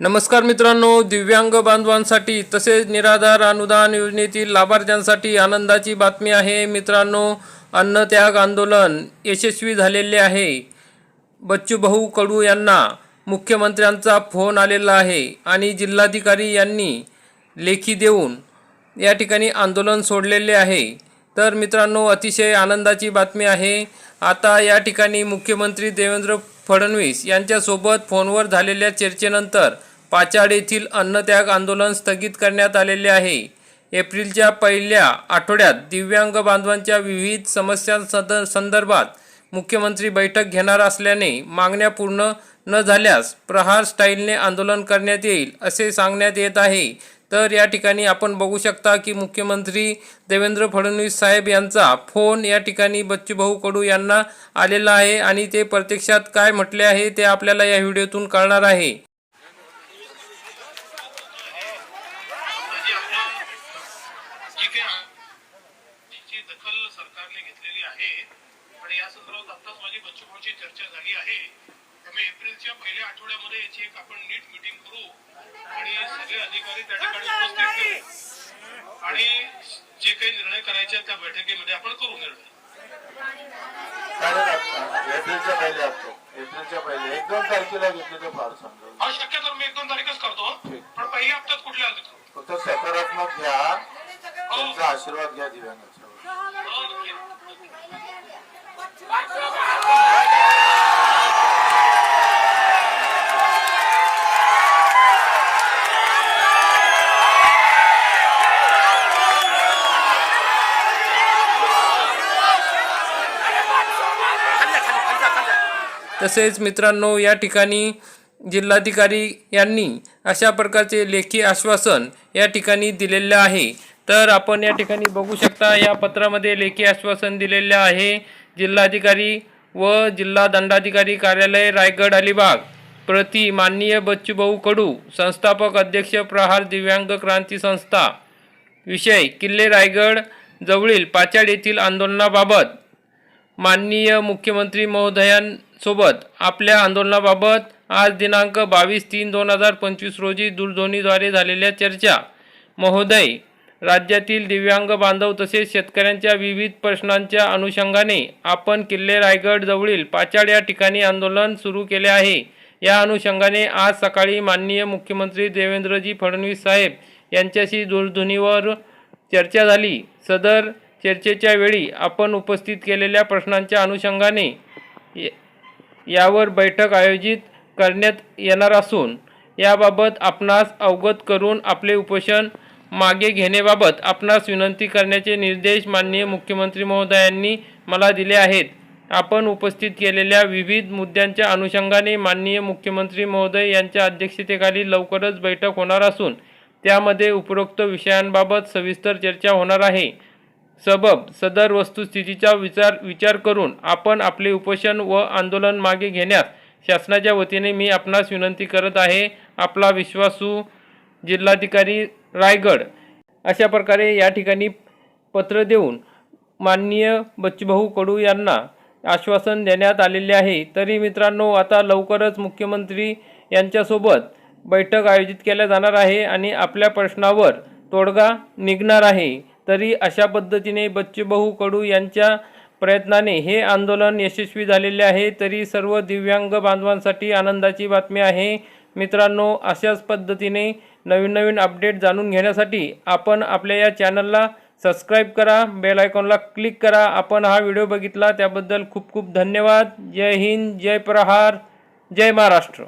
नमस्कार मित्रांनो दिव्यांग बांधवांसाठी तसेच निराधार अनुदान योजनेतील लाभार्थ्यांसाठी आनंदाची बातमी आहे. मित्रांनो अन्नत्याग आंदोलन यशस्वी झालेले आहे. बच्चूभाऊ कडू यांना मुख्यमंत्र्यांचा फोन आलेला आहे आणि जिल्हाधिकारी यांनी लेखी देऊन या ठिकाणी आंदोलन सोडलेले आहे. तर मित्रांनो अतिशय आनंदाची बातमी आहे. आता या ठिकाणी मुख्यमंत्री देवेंद्र फडणवीस यांच्यासोबत फोनवर झालेल्या चर्चेनंतर पाचाड येथील अन्नत्याग आंदोलन स्थगित करण्यात आलेले आहे. एप्रिलच्या पहिल्या आठवड्यात दिव्यांग बांधवांच्या विविध समस्यांसद संदर्भात मुख्यमंत्री बैठक घेणार असल्याने मागण्या पूर्ण न झाल्यास प्रहार स्टाईलने आंदोलन करण्यात येईल असे सांगण्यात येत आहे. तर या ठिकाणी आपण बघू शकता की मुख्यमंत्री देवेंद्र फडणवीस साहेब यांचा फोन या ठिकाणी बच्चूभाऊ कडू यांना आलेला आहे आणि ते प्रत्यक्षात काय म्हटले आहे ते आपल्याला या व्हिडिओतून कळणार आहे म्हणजे आपलं जी काही जी दखल सरकारने घेतलेली आहे आणि या संदर्भात आताच माझी बच्चूभाऊची चर्चा झाली आहे. त्यामुळे एप्रिलच्या पहिल्या आठवड्यामध्ये याची एक आपण नीट मिटिंग करू आणि सगळे अधिकारी त्या ठिकाणी उपस्थित करू आणि जे काही निर्णय करायचे आहेत त्या बैठकीमध्ये आपण करू निर्णय. एप्रिलच्या पहिले असतो. एप्रिलच्या पहिले. एक दोन तारखेला घेतले तर फार समजेल. हा शक्यतो मी एक दोन तारीखच करतो पण पहिल्या हप्त्यात कुठल्या आले फक्त सकारात्मक घ्या. त्यांचा आशीर्वाद घ्या दिव्यांगाचा. तसेच मित्रांनो या ठिकाणी जिल्हाधिकारी यांनी अशा प्रकारचे लेखी आश्वासन या ठिकाणी दिलेले आहे. तर आपण या ठिकाणी बघू शकता या पत्रामध्ये लेखी आश्वासन दिलेले आहे. जिल्हाधिकारी व जिल्हा दंडाधिकारी कार्यालय रायगड अलिबाग. प्रति माननीय बच्चूभाऊ कडू संस्थापक अध्यक्ष प्रहार दिव्यांग क्रांती संस्था. विषय किल्ले रायगड जवळील पाचाड येथील आंदोलनाबाबत. माननीय मुख्यमंत्री महोदयांसोबत आपल्या आंदोलनाबाबत आज दिनांक बावीस तीन दोन हजार पंचवीस रोजी दूरध्वनीद्वारे झालेल्या चर्चा. महोदय राज्यातील दिव्यांग बांधव तसेच शेतकऱ्यांच्या विविध प्रश्नांच्या अनुषंगाने आपण किल्ले रायगड जवळील पाचाड या ठिकाणी आंदोलन सुरू केले आहे. या अनुषंगाने आज सकाळी माननीय मुख्यमंत्री देवेंद्रजी फडणवीस साहेब यांच्याशी दूरध्वनीवर चर्चा झाली. सदर चर्चेच्या वेळी आपण उपस्थित केलेल्या प्रश्नांच्या अनुषंगाने य- यावर बैठक आयोजित करण्यात येणार असून याबाबत आपणास अवगत करून आपले उपोषण मागे घेण्याबाबत आपणास विनंती करण्याचे निर्देश माननीय मुख्यमंत्री महोदयांनी मला दिले आहेत. आपण उपस्थित केलेल्या विविध मुद्द्यांच्या अनुषंगाने माननीय मुख्यमंत्री महोदय यांच्या अध्यक्षतेखाली लवकरच बैठक होणार असून त्यामध्ये उपरोक्त विषयांबाबत सविस्तर चर्चा होणार आहे. सबब सदर वस्तुस्थितीचा विचार विचार करून आपण आपले उपोषण व आंदोलन मागे घेण्यास शासनाच्या वतीने मी आपणास विनंती करत आहे आपला विश्वासू जिल्हाधिकारी रायगड अशा प्रकारे या ठिकाणी पत्र देऊन माननीय बच्चूभाऊ कडू यांना आश्वासन देण्यात आलेले आहे. तरी मित्रांनो आता लवकरच मुख्यमंत्री यांच्यासोबत बैठक आयोजित केल्या जाणार आहे आणि आपल्या प्रश्नावर तोडगा निघणार आहे. तरी अशा पद्धतीने बच्चूभाऊ कडू यांच्या प्रयत्नाने हे आंदोलन यशस्वी झालेले आहे तरी सर्व दिव्यांग बांधवांसाठी आनंदाची बातमी आहे. मित्रांनो अशाच पद्धतीने नवीन नवीन अपडेट जाणून घेण्यासाठी आपण आपल्या या चॅनलला सबस्क्राईब करा बेल आयकॉनला क्लिक करा. आपण हा व्हिडिओ बघितला त्याबद्दल खूप खूप धन्यवाद. जय हिंद जय प्रहार जय महाराष्ट्र.